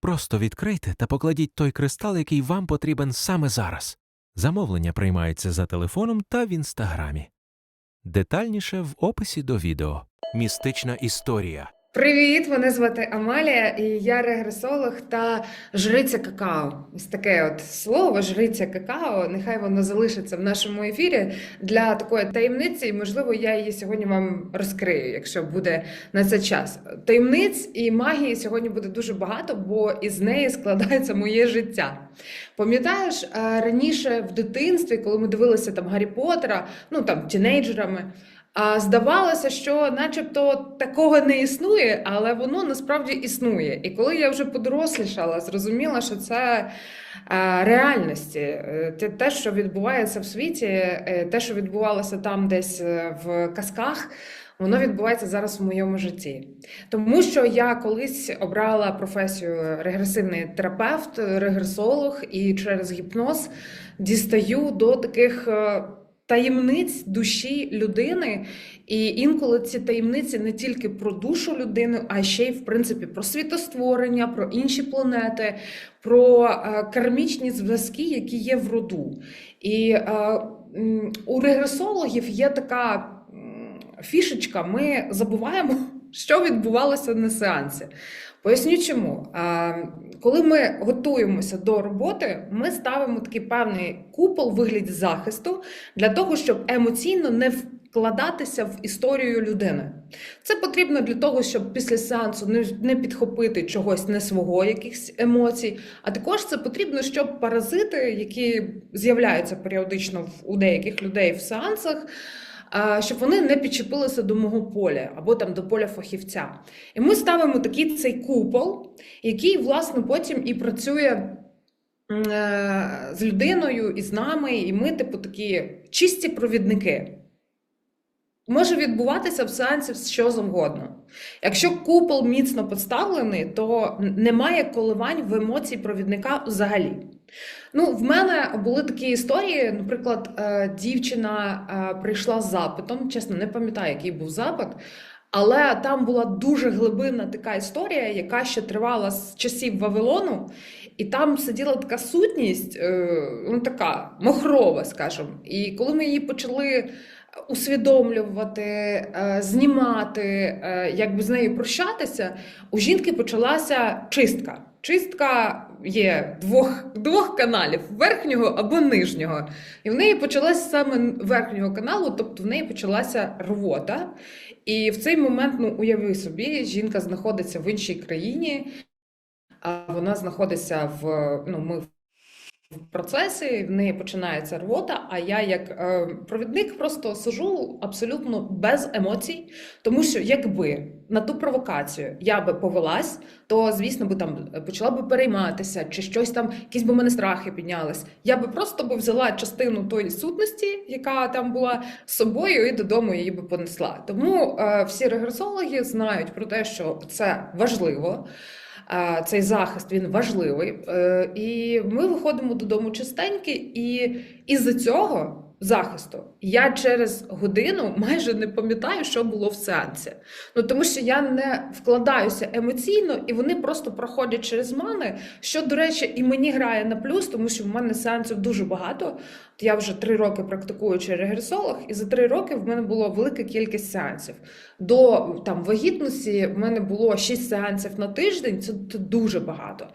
Просто відкрийте та покладіть той кристал, який вам потрібен саме зараз. Замовлення приймається за телефоном та в інстаграмі. Детальніше в описі до відео. Містична історія. Привіт, мене звати Амалія, і я регресолог та жриця какао. Ось таке от слово жриця какао. Нехай воно залишиться в нашому ефірі для такої таємниці, і можливо, я її сьогодні вам розкрию, якщо буде на це час. Таємниць і магії сьогодні буде дуже багато, бо із неї складається моє життя. Пам'ятаєш, е, раніше в дитинстві, коли ми дивилися там Гаррі Поттера, ну там тінейджерами. А здавалося, що начебто такого не існує, але воно насправді існує. І коли я вже подорослішала, зрозуміла, що це е, реальності, Е, те- що відбувається в світі, е, те, що відбувалося там десь в казках. Воно відбувається зараз в моєму житті, тому що я колись обрала професію регресивний терапевт, регресолог, і через гіпноз дістаю до таких таємниць душі людини. І інколи ці таємниці не тільки про душу людини, а ще й в принципі про світостворення, про інші планети, про е, кармічні зв'язки, які є в роду. І е, у регресологів є така фішечка: ми забуваємо, що відбувалося на сеансі. Поясню чому. Коли ми готуємося до роботи, ми ставимо такий певний купол вигляді захисту для того, щоб емоційно не вкладатися в історію людини. Це потрібно для того, щоб після сеансу не, підхопити чогось не свого, якихось емоцій. А також це потрібно, щоб паразити, які з'являються періодично у деяких людей в сеансах, щоб вони не підчепилися до мого поля або там до поля фахівця. І ми ставимо такий цей купол, який, власне, потім і працює е, з людиною і з нами, і ми, типу, такі чисті провідники. Може відбуватися в сеансі що завгодно. Якщо купол міцно поставлений, то немає коливань в емоції провідника взагалі. Ну, в мене були такі історії. Наприклад, е, дівчина е, прийшла з запитом, чесно, не пам'ятаю, який був запит, але там була дуже глибинна така історія, яка ще тривала з часів Вавилону, і там сиділа така сутність, е, ну така мохрова, скажімо. І коли ми її почали усвідомлювати, знімати, якби з нею прощатися, у жінки почалася чистка. Чистка є двох, двох каналів верхнього або нижнього. І в неї почалася саме верхнього каналу, тобто в неї почалася рвота. І в цей момент, ну уяви собі, жінка знаходиться в іншій країні, а вона знаходиться в ну, ми в процесі, в неї починається рвота, а я, як е, провідник, просто сижу абсолютно без емоцій, тому що якби на ту провокацію я би повелась, то звісно би там почала би перейматися, чи щось там, якісь би в мене страхи піднялись. Я би просто би взяла частину тої сутності, яка там була з собою, і додому її би понесла. Тому е, всі регресологи знають про те, що це важливо. Цей захист він важливий, Е, і ми виходимо додому чистенькі, і із-за цього захисту я через годину майже не пам'ятаю, що було в сеансі. Ну тому що я не вкладаюся емоційно, і вони просто проходять через мене. Що, до речі, і мені грає на плюс, тому що в мене сеансів дуже багато. Я вже три роки практикуючи регресолог, і за три роки в мене було велика кількість сеансів. До там вагітності в мене було 6 сеансів на тиждень. Це, це дуже багато.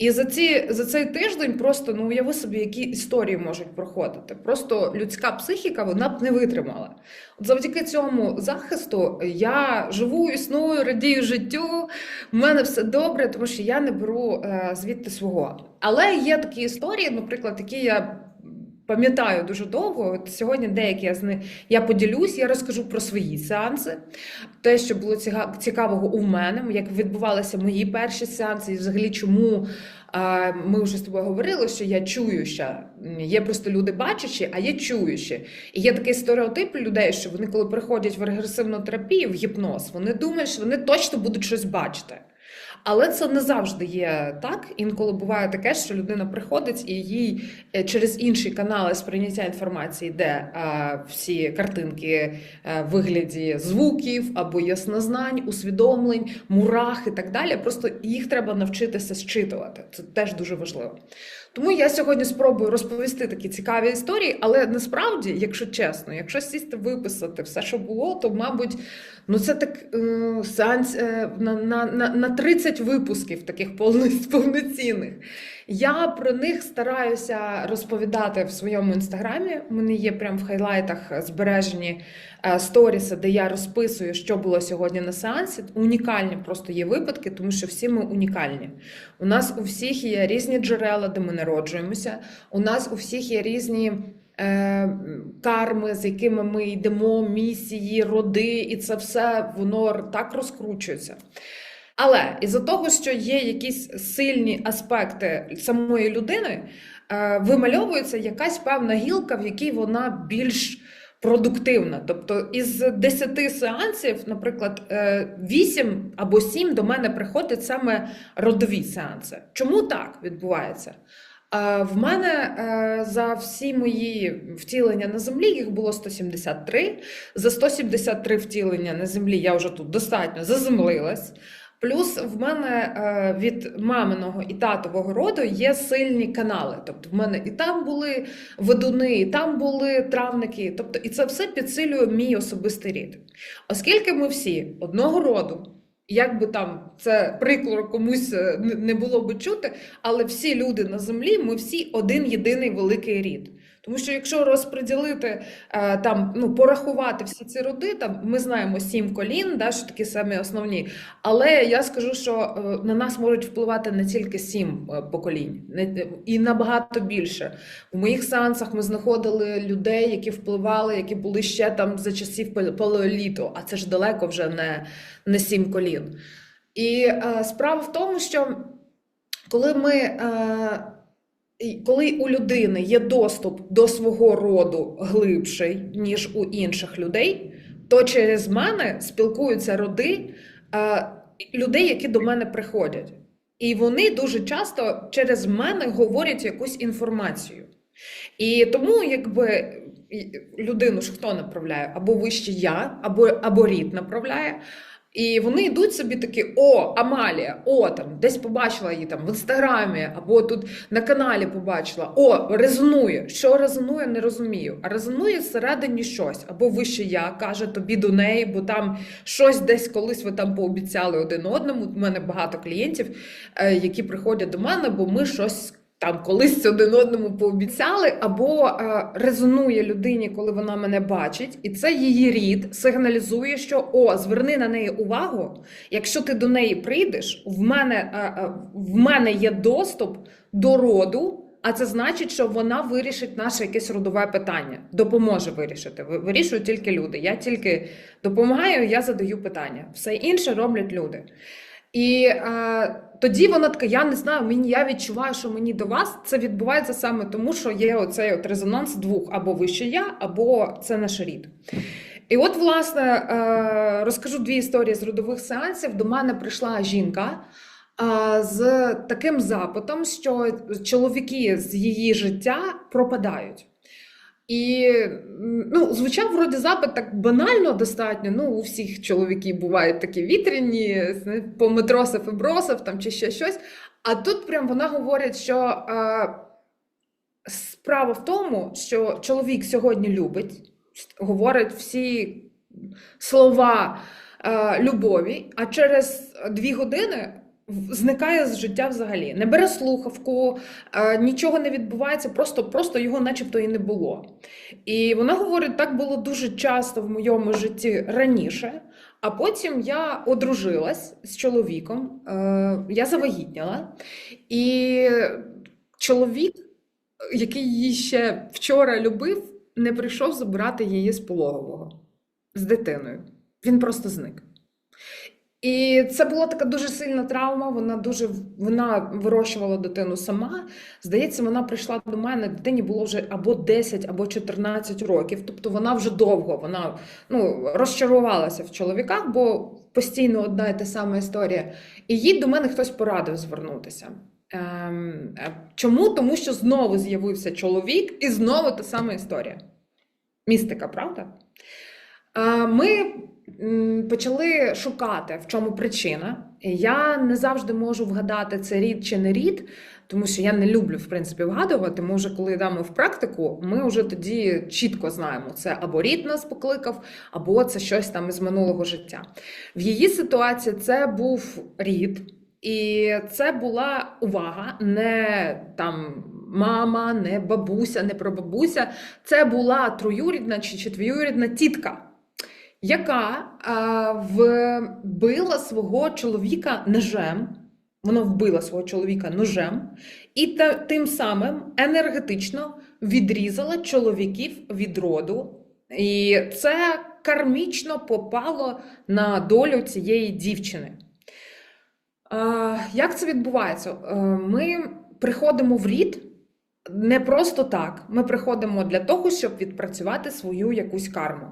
І за ці за цей тиждень просто ну уяви собі, які історії можуть проходити. Просто людська психіка вона б не витримала. От завдяки цьому захисту я живу, існую, радію життю. в мене все добре, тому що я не беру е, звідти свого. Але є такі історії, наприклад, які я. Пам'ятаю дуже довго. От сьогодні деякі я з них я поділюсь, я розкажу про свої сеанси, те, що було цікавого у мене, як відбувалися мої перші сеанси, і взагалі чому ми вже з тобою говорили, що я чующа. М, Є просто люди бачачі, а є чуючі. І є такий стереотип людей, що вони, коли приходять в регресивну терапію, в гіпноз, вони думають, що вони точно будуть щось бачити. Але це не завжди є так. Інколи буває таке, що людина приходить і їй е, через інші канали сприйняття інформації, де е, всі картинки е, вигляді звуків або яснознань, усвідомлень, мурах і так далі. Просто їх треба навчитися зчитувати. Це теж дуже важливо. Тому я сьогодні спробую розповісти такі цікаві історії, але насправді, якщо чесно, якщо сісти виписати все, що було, то мабуть, ну це так е, сеанс е, на, на, на, на 30 випусків таких повноцінних. Я про них стараюся розповідати в своєму інстаграмі. У мене є прям в хайлайтах збережені сторіси, де я розписую, що було сьогодні на сеансі. Унікальні просто є випадки, тому що всі ми унікальні. У нас у всіх є різні джерела, де ми народжуємося. У нас у всіх є різні. е, Карми, з якими ми йдемо, місії, роди, і це все воно так розкручується. Але із-за того, що є якісь сильні аспекти самої людини, е, вимальовується якась певна гілка, в якій вона більш продуктивна. Тобто із 10 сеансів, наприклад, 8 або 7 до мене приходять саме родові сеанси. Чому так відбувається? Е, В мене е, за всі мої втілення на землі їх було 173. За 173 втілення на землі я вже тут достатньо заземлилась. Плюс в мене е, від маминого і татового роду є сильні канали. Тобто в мене і там були ведуни, і там були травники. Тобто, і це все підсилює мій особистий рід. Оскільки ми всі одного роду, як би там це прикро комусь е, не- не було би чути, але всі люди на землі, ми всі один єдиний великий рід. Тому що якщо розподілити е, там, ну порахувати всі ці роди, там ми знаємо сім колін, да, що такі самі основні. Але я скажу, що е, на нас можуть впливати не тільки сім е, поколінь, і набагато більше. У моїх сеансах ми знаходили людей, які впливали, які були ще там за часів пал- палеоліту, а це ж далеко вже не, не сім колін. І е, справа в тому, що коли ми. Е, коли у людини є доступ до свого роду глибший, ніж у інших людей, то через мене спілкуються роди е, людей, які до мене приходять. І вони дуже часто через мене говорять якусь інформацію. І тому, якби людину ж хто направляє? Або вище я, або, або рід направляє. І вони йдуть собі такі: о, Амалія, о, там десь побачила її там в інстаграмі, або тут на каналі побачила. О, резонує. Що резонує, не розумію. А резонує всередині щось. Або вище я каже тобі до неї, бо там щось десь колись ви там пообіцяли один одному. У мене багато клієнтів, е, які приходять до мене, бо ми щось. Там колись один одному пообіцяли, або е, резонує людині, коли вона мене бачить, і це її рід сигналізує, що о, зверни на неї увагу. Якщо ти до неї прийдеш, в мене, е, е, в мене є доступ до роду, а це значить, що вона вирішить наше якесь родове питання, допоможе вирішити. Вирішують тільки люди. Я тільки допомагаю, я задаю питання. Все інше роблять люди. І е, тоді вона така: я не знаю, мені я відчуваю, що мені до вас це відбувається саме тому, що є оцей от резонанс двох або вище я, або це наш рід. І от, власне, е, розкажу дві історії з родових сеансів. До мене прийшла жінка е, з таким запитом, що чоловіки з її життя пропадають. І ну, звучав вроді запит так банально достатньо. Ну, у всіх чоловіків бувають такі вітряні, пометросив і бросив там чи ще щось. А тут прям вона говорить, що е, справа в тому, що чоловік сьогодні любить, говорить всі слова е, любові, а через дві години зникає з життя взагалі. Не бере слухавку, е, нічого не відбувається, просто, просто його начебто і не було. І вона говорить, так було дуже часто в моєму житті раніше. А потім я одружилась з чоловіком, е, я завагітняла, і чоловік, який її ще вчора любив, не прийшов забирати її з пологового з дитиною. Він просто зник. І це була така дуже сильна травма. Вона дуже вона вирощувала дитину сама. Здається, вона прийшла до мене. Дитині було вже або 10, або 14 років. Тобто вона вже довго вона ну, розчарувалася в чоловіках, бо постійно одна і та сама історія. І їй до мене хтось порадив звернутися. Ем, е, чому? Тому що знову з'явився чоловік, і знову та сама історія. Містика, правда? Е, Ми почали шукати, в чому причина. Я не завжди можу вгадати, це рід чи не рід, тому що я не люблю, в принципі, вгадувати. Ми вже коли йдемо в практику, ми вже тоді чітко знаємо, це або рід нас покликав, або це щось там із минулого життя. В її ситуації це був рід, і це була увага, не там мама, не бабуся, не прабабуся. Це була троюрідна чи четвоюрідна тітка, яка а, вбила свого чоловіка ножем. Вона вбила свого чоловіка ножем і та, тим самим енергетично відрізала чоловіків від роду. І це кармічно попало на долю цієї дівчини. Як це відбувається? Е, Ми приходимо в рід не просто так. Ми приходимо для того, щоб відпрацювати свою якусь карму.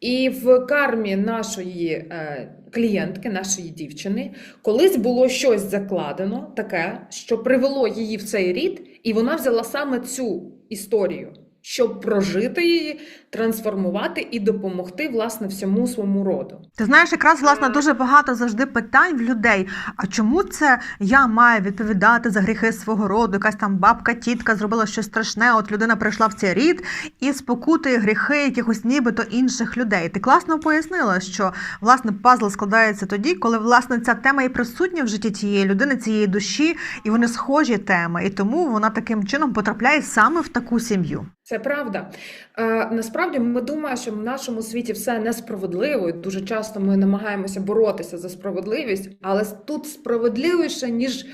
І в кармі нашої е, клієнтки, нашої дівчини, колись було щось закладено таке, що привело її в цей рід, і вона взяла саме цю історію, щоб прожити її, трансформувати і допомогти власне всьому своєму роду. Ти знаєш, якраз власне дуже багато завжди питань в людей. А чому це я маю відповідати за гріхи свого роду? Якась там бабка, тітка зробила щось страшне. От людина прийшла в цей рід і спокутує гріхи якихось нібито інших людей. Ти класно пояснила, що власне пазл складається тоді, коли власне ця тема і присутня в житті тієї людини, цієї душі, і вони схожі теми, і тому вона таким чином потрапляє саме в таку сім'ю. Це правда. Е, насправді ми думаємо, що в нашому світі все несправедливо. і Дуже часто ми намагаємося боротися за справедливість, але тут справедливіше, ніж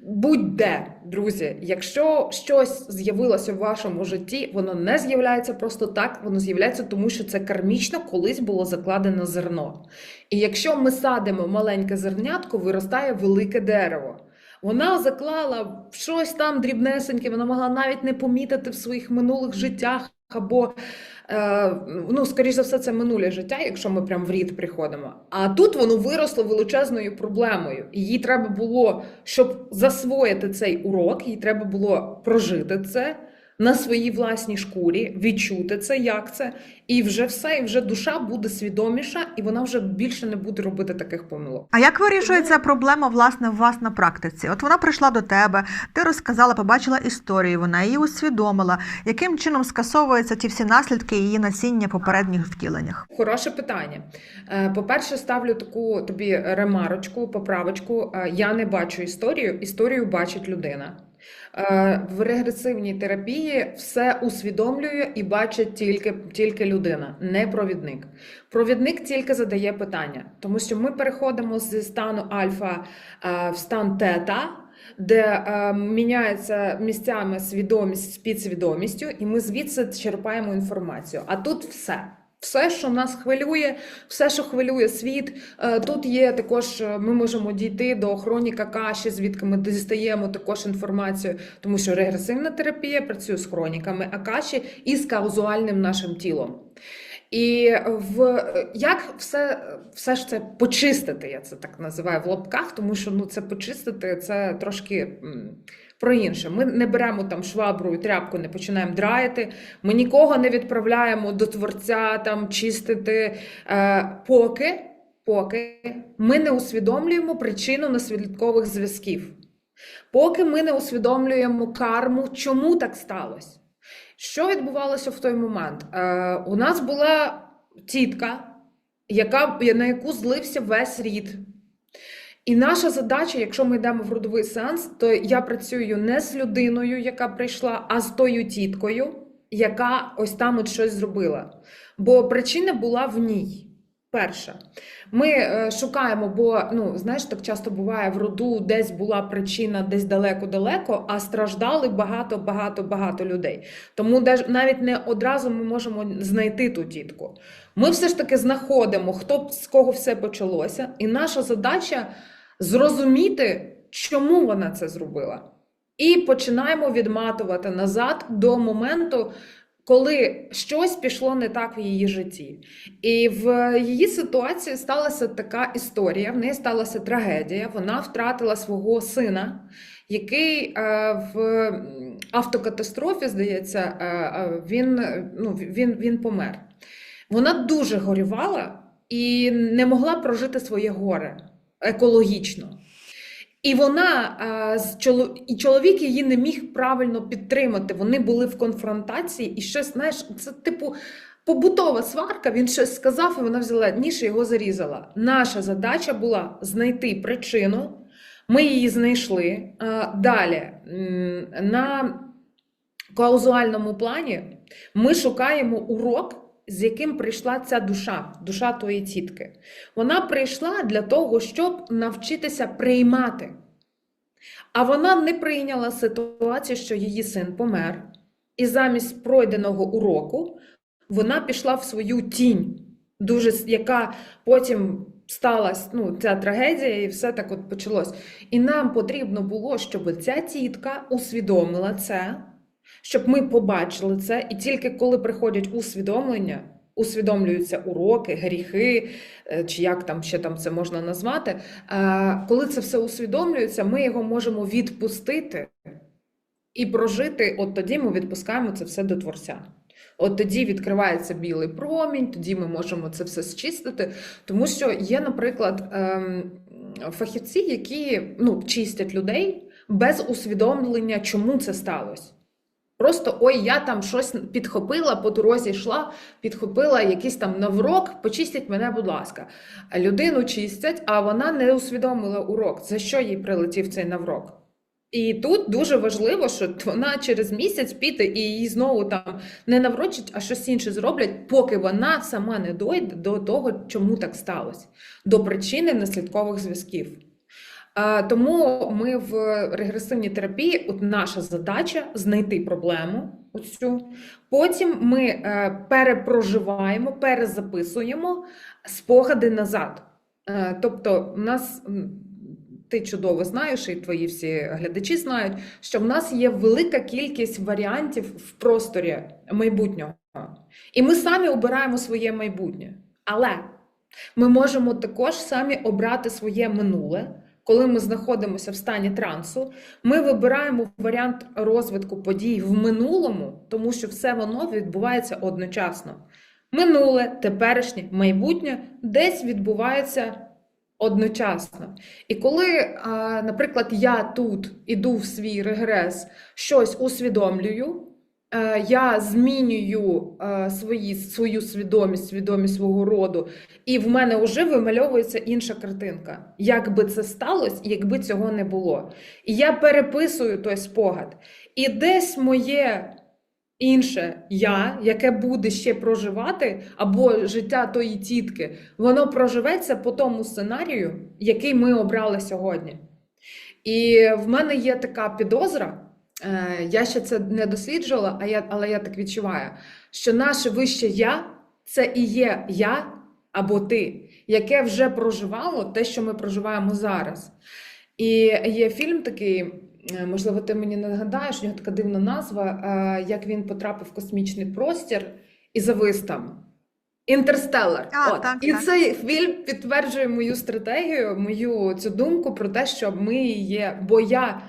будь-де, друзі. Якщо щось з'явилося в вашому житті, воно не з'являється просто так, воно з'являється тому, що це кармічно колись було закладено зерно. І якщо ми садимо маленьке зернятко, виростає велике дерево. Вона заклала щось там дрібнесеньке, вона могла навіть не помітити в своїх минулих життях, або, е, ну, скоріш за все, це минуле життя, якщо ми прям в рід приходимо. А тут воно виросло величезною проблемою. Їй треба було, щоб засвоїти цей урок, їй треба було прожити це на своїй власній шкурі, відчути це, як це, і вже все, і вже душа буде свідоміша, і вона вже більше не буде робити таких помилок. А як вирішується проблема власне у вас на практиці? От вона прийшла до тебе, ти розказала, побачила історію, вона її усвідомила. Яким чином скасовуються ті всі наслідки її насіння попередніх втіленнях? Хороше питання. Е, По-перше, ставлю таку тобі ремарочку, поправочку. Е, Я не бачу історію, історію бачить людина. Е, В регресивній терапії все усвідомлює і бачить тільки, тільки людина, не провідник. Провідник тільки задає питання, тому що ми переходимо зі стану альфа е, в стан тета. Де е, міняється місцями свідомість з підсвідомістю, і ми звідси черпаємо інформацію. А тут все. Все, що нас хвилює, все, що хвилює світ. Е, Тут є також, е, ми можемо дійти до хроніка каші, звідки ми дістаємо також інформацію, тому що регресивна терапія працює з хроніками акаші і з каузуальним нашим тілом. І в як все, все ж це почистити, я це так називаю в лапках, тому що ну це почистити це трошки. Про інше, ми не беремо там швабру і тряпку, не починаємо драяти. Ми нікого не відправляємо до творця там чистити, е, поки, поки ми не усвідомлюємо причину наслідкових зв'язків. Поки ми не усвідомлюємо карму, чому так сталося. Що відбувалося в той момент? Е, у нас була тітка, яка, на яку злився весь рід. І наша задача, якщо ми йдемо в родовий сеанс, то я працюю не з людиною, яка прийшла, а з тою тіткою, яка ось там от щось зробила. Бо причина була в ній. Перша, ми е, шукаємо, бо ну знаєш, так часто буває в роду, десь була причина, десь далеко-далеко, а страждали багато, багато, багато людей. Тому навіть не одразу ми можемо знайти ту тітку. Ми все ж таки знаходимо, хто з кого все почалося, і наша задача зрозуміти, чому вона це зробила. І починаємо відматувати назад до моменту, коли щось пішло не так в її житті. І в її ситуації сталася така історія, в неї сталася трагедія. Вона втратила свого сина, який е, в автокатастрофі, здається, е, е, він, ну, він, він помер. Вона дуже горювала і не могла прожити своє горе екологічно. І вона і чоловік її не міг правильно підтримати. Вони були в конфронтації, і щось, знаєш, це типу побутова сварка. Він щось сказав, і вона взяла ніж і його зарізала. Наша задача була знайти причину. Ми її знайшли. Далі на каузуальному плані ми шукаємо урок, з яким прийшла ця душа, душа тої тітки. Вона прийшла для того, щоб навчитися приймати. А вона не прийняла ситуацію, що її син помер, і замість пройденого уроку вона пішла в свою тінь, дуже, яка потім сталася ну, ця трагедія, і все так от почалось. І нам потрібно було, щоб ця тітка усвідомила це, щоб ми побачили це, і тільки коли приходять усвідомлення, усвідомлюються уроки, гріхи, е, чи як там ще там це можна назвати. е, Коли це все усвідомлюється, ми його можемо відпустити і прожити. От тоді ми відпускаємо це все до Творця. От тоді відкривається білий промінь, тоді ми можемо це все зчистити. Тому що є, наприклад, ем, фахівці, які ну, чистять людей без усвідомлення, чому це сталося. Просто ой, я там щось підхопила, по дорозі йшла, підхопила якийсь там наврок, почистять мене, будь ласка. Людину чистять, а вона не усвідомила урок, за що їй прилетів цей наврок. І тут дуже важливо, що вона через місяць піде і її знову там не наврочать, а щось інше зроблять, поки вона сама не дойде до того, чому так сталося, до причини наслідкових зв'язків. А, Тому ми в регресивній терапії, от наша задача знайти проблему. Оцю. Потім ми е, перепроживаємо, перезаписуємо спогади назад. Е, Тобто, в нас ти чудово знаєш, і твої всі глядачі знають, що в нас є велика кількість варіантів в просторі майбутнього. І ми самі обираємо своє майбутнє. Але ми можемо також самі обрати своє минуле. Коли ми знаходимося в стані трансу, ми вибираємо варіант розвитку подій в минулому, тому що все воно відбувається одночасно. Минуле, теперішнє, майбутнє десь відбувається одночасно. І коли, наприклад, я тут іду в свій регрес, щось усвідомлюю, е, я змінюю е, свої, свою свідомість, свідомість свого роду, і в мене вже вимальовується інша картинка. Як би це сталося, якби цього не було. І я переписую той спогад. І десь моє інше я, яке буде ще проживати, або життя тої тітки, воно проживеться по тому сценарію, який ми обрали сьогодні. І в мене є така підозра. е, Я ще це не досліджувала, але я так відчуваю, що наше вище я це і є я або ти, яке вже проживало те, що ми проживаємо зараз. І є фільм такий, е, можливо, ти мені не нагадаєш, у нього така дивна назва, е, як він потрапив в космічний простір і завис там. Інтерстеллар. А, От. так, і так. цей фільм підтверджує мою стратегію, мою цю думку про те, що ми є. Бо я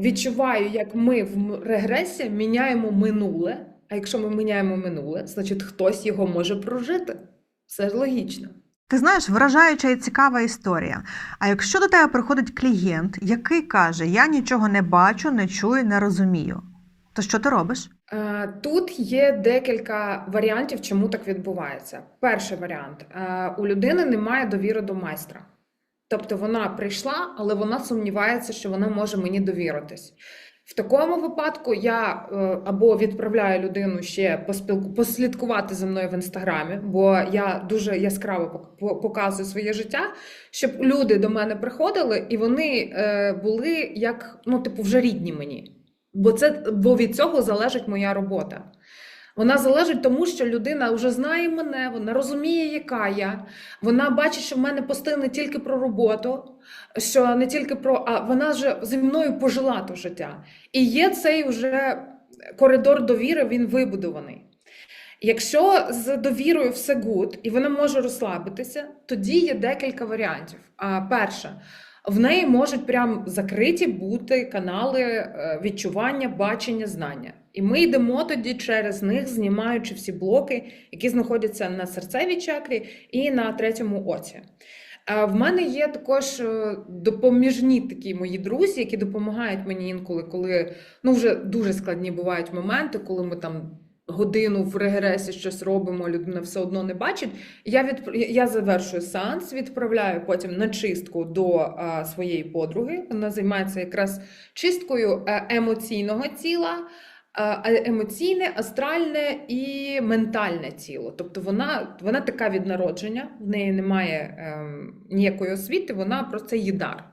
відчуваю, як ми в регресі міняємо минуле. А якщо ми міняємо минуле, значить хтось його може прожити. Все ж логічно. Ти знаєш, вражаюча і цікава історія. А якщо до тебе приходить клієнт, який каже: Я нічого не бачу, не чую, не розумію, то що ти робиш? Е, Тут є декілька варіантів, чому так відбувається. Перший варіант: Е, у людини немає довіри до майстра. Тобто вона прийшла, але вона сумнівається, що вона може мені довіритись. В такому випадку я е, або відправляю людину ще поспілку послідкувати за мною в інстаграмі, бо я дуже яскраво пок- показую своє життя, щоб люди до мене приходили і вони е, були як ну, типу, вже рідні мені. Бо це бо від цього залежить моя робота. Вона залежить тому, що людина вже знає мене, вона розуміє, яка я. Вона бачить, що в мене пости не тільки про роботу, що не тільки про, а вона вже зі мною пожила то життя. І є цей вже коридор довіри, він вибудований. Якщо з довірою все гуд і вона може розслабитися, тоді є декілька варіантів. А перше, в неї можуть прям закриті бути канали е, відчування, бачення, знання. І ми йдемо тоді через них, знімаючи всі блоки, які знаходяться на серцевій чакрі і на третьому оці. Е, В мене є також е, допоміжні такі мої друзі, які допомагають мені інколи, коли ну вже дуже складні бувають моменти, коли ми там годину в регресі щось робимо, людина все одно не бачить. Я від я завершую сеанс, відправляю потім на чистку до а, своєї подруги. Вона займається якраз чисткою е, емоційного тіла. Емоційне, астральне і ментальне тіло. Тобто вона, вона така від народження, в неї немає ем, ніякої освіти, вона просто є дар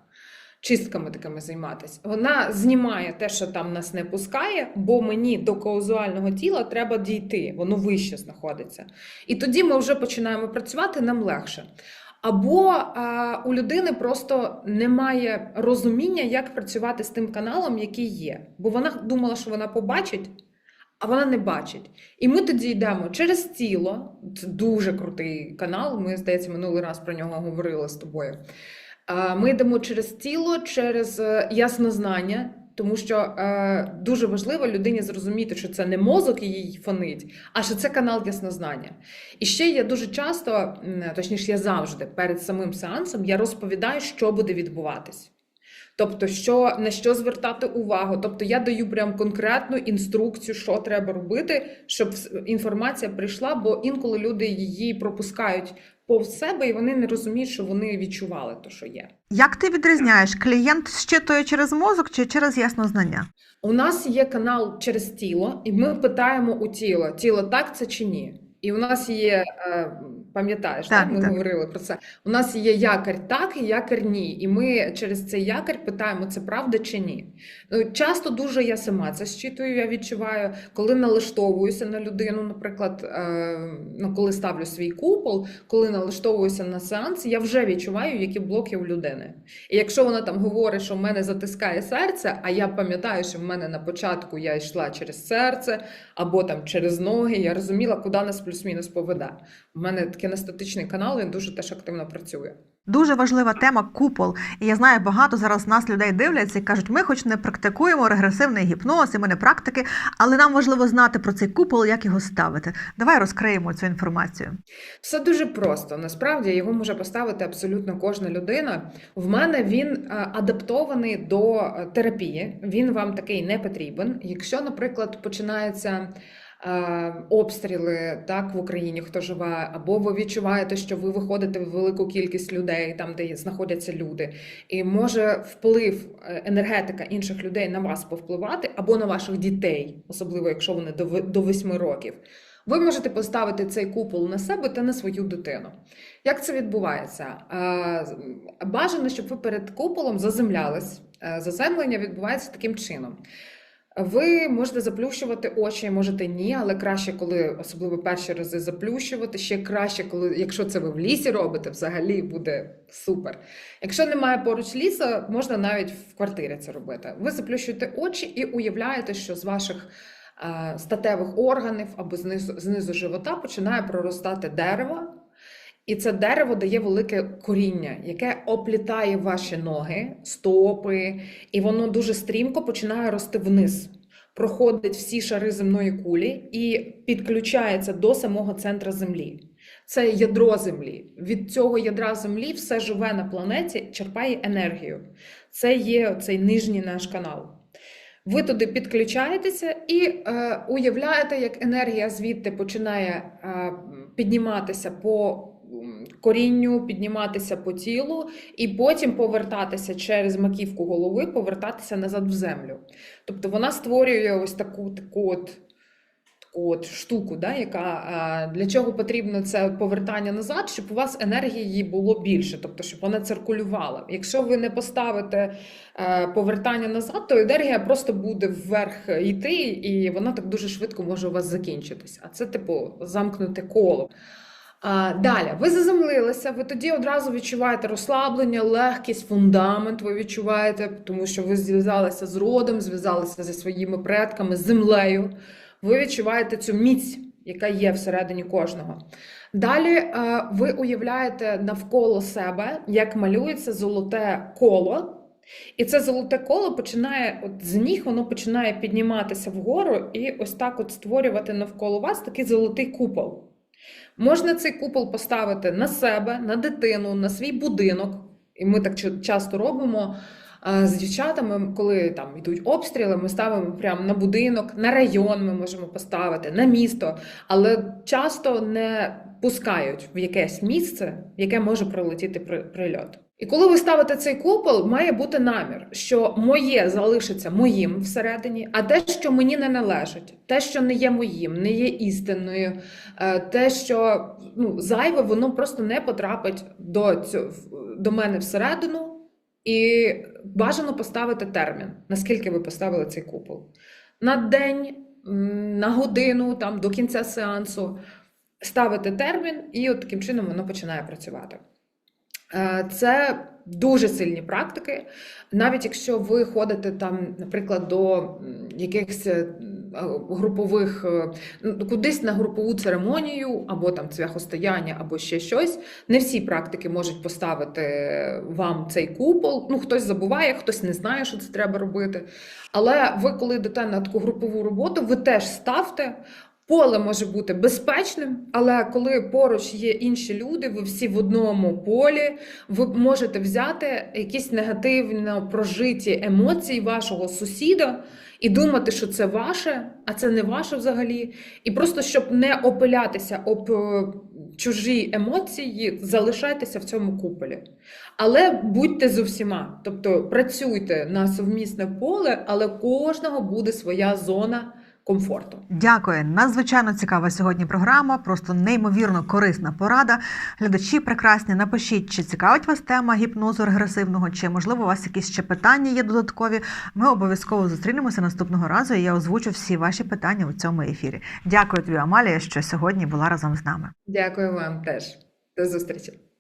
чистками такими займатися. Вона знімає те, що там нас не пускає, бо мені до каузуального тіла треба дійти, воно вище знаходиться. І тоді ми вже починаємо працювати, нам легше. Або а, у людини просто немає розуміння, як працювати з тим каналом, який є. Бо вона думала, що вона побачить, а вона не бачить. І ми тоді йдемо через тіло. Це дуже крутий канал. Ми, здається, минулий раз про нього говорили з тобою. А, Ми йдемо через тіло, через е, яснознання, тому що е, дуже важливо людині зрозуміти, що це не мозок її фонить, а що це канал яснознання. І ще я дуже часто, точніше, я завжди перед самим сеансом я розповідаю, що буде відбуватись. Тобто, що, на що звертати увагу. Тобто я даю прям конкретну інструкцію, що треба робити, щоб інформація прийшла, бо інколи люди її пропускають повз себе, і вони не розуміють, що вони відчували те, що є. Як ти відрізняєш, клієнт щитує через мозок чи через яснознання? У нас є канал через тіло, і ми питаємо у тіла: тіло так це чи ні? І у нас є, е, пам'ятаєш, так, Так, ми так. говорили про це. У нас є якорь так і якорь ні. І ми через цей якорь питаємо, це правда чи ні. Ну, часто дуже я сама це щитую, я відчуваю, коли налаштовуюся на людину, наприклад, е, ну, коли ставлю свій купол, коли налаштовуюся на сеанс, я вже відчуваю, які блоки у людини. І якщо вона там говорить, що в мене затискає серце, а я пам'ятаю, що в мене на початку я йшла через серце або там через ноги, я розуміла, куди нас плюс-мінус поведе. У мене кінестатичний канал, він дуже теж активно працює. Дуже важлива тема купол. І я знаю, багато зараз нас людей дивляться і кажуть, ми хоч не практикуємо регресивний гіпноз, і ми не практики, але нам важливо знати про цей купол, як його ставити. Давай розкриємо цю інформацію. Все дуже просто. Насправді його може поставити абсолютно кожна людина. В мене він е, адаптований до е, терапії. Він вам такий не потрібен. Якщо, наприклад, починається. Е, Обстріли так в Україні, хто живе, або ви відчуваєте, що ви виходите в велику кількість людей, там де знаходяться люди, і може вплив е, енергетика інших людей на вас повпливати, або на ваших дітей, особливо якщо вони до 8 років. Ви можете поставити цей купол на себе та на свою дитину. Як це відбувається? Е, Бажано, щоб ви перед куполом заземлялись. Заземлення відбувається таким чином. Ви можете заплющувати очі, можете ні, але краще, коли особливо перші рази заплющувати. Ще краще, коли якщо це ви в лісі робите, взагалі буде супер. Якщо немає поруч лісу, можна навіть в квартирі це робити. Ви заплющуєте очі і уявляєте, що з ваших е, статевих органів або знизу, знизу живота починає проростати дерево. І це дерево дає велике коріння, яке оплітає ваші ноги, стопи, і воно дуже стрімко починає рости вниз. Проходить всі шари земної кулі і підключається до самого центра землі. Це ядро землі. Від цього ядра землі все живе на планеті черпає енергію. Це є цей нижній наш канал. Ви туди підключаєтеся і е, уявляєте, як енергія звідти починає е, підніматися по корінню, підніматися по тілу, і потім повертатися через маківку голови, повертатися назад в землю. Тобто вона створює ось таку таку от. От штуку, да, яка для чого потрібно це повертання назад, щоб у вас енергії було більше, тобто щоб вона циркулювала. Якщо ви не поставите е, повертання назад, то енергія просто буде вверх йти, і вона так дуже швидко може у вас закінчитися. А це типу замкнуте коло. Далі, ви заземлилися, ви тоді одразу відчуваєте розслаблення, легкість, фундамент ви відчуваєте, тому що ви зв'язалися з родом, зв'язалися зі своїми предками, з землею. Ви відчуваєте цю міць, яка є всередині кожного. Далі е, ви уявляєте навколо себе, як малюється золоте коло. І це золоте коло починає от з ніг, воно починає підніматися вгору і ось так от створювати навколо вас такий золотий купол. Можна цей купол поставити на себе, на дитину, на свій будинок. І ми так ча- часто робимо з дівчатами, коли там йдуть обстріли, ми ставимо прямо на будинок, на район ми можемо поставити, на місто, але часто не пускають в якесь місце, яке може прилетіти при- прильот. І коли ви ставите цей купол, має бути намір, що моє залишиться моїм всередині, а те, що мені не належить, те, що не є моїм, не є істинною, е, те, що ну, зайве, воно просто не потрапить до, цього, до мене всередину. І бажано поставити термін, наскільки ви поставили цей купол. На день, на годину, там, до кінця сеансу ставите термін, і от таким чином воно починає працювати. Е, Це дуже сильні практики. Навіть якщо ви ходите там, наприклад, до якихось е, групових, е, ну, кудись на групову церемонію, або там цвяхостояння, або ще щось, не всі практики можуть поставити вам цей купол. Ну, хтось забуває, хтось не знає, що це треба робити. Але ви, коли йдете на таку групову роботу, ви теж ставте. Поле може бути безпечним, але коли поруч є інші люди, ви всі в одному полі, ви можете взяти якісь негативно прожиті емоції вашого сусіда і думати, що це ваше, а це не ваше взагалі. І просто щоб не опилятися об е, чужі емоції, залишайтеся в цьому куполі. Але будьте з усіма, тобто працюйте на совмісне поле, але кожного буде своя зона комфорту. Дякую. Надзвичайно цікава сьогодні програма, просто неймовірно корисна порада. Глядачі прекрасні, напишіть, чи цікавить вас тема гіпнозу регресивного, чи можливо у вас якісь ще питання є додаткові. Ми обов'язково зустрінемося наступного разу. і Я озвучу всі ваші питання у цьому ефірі. Дякую тобі, Амалія, що сьогодні була разом з нами. Дякую вам теж. До зустрічі.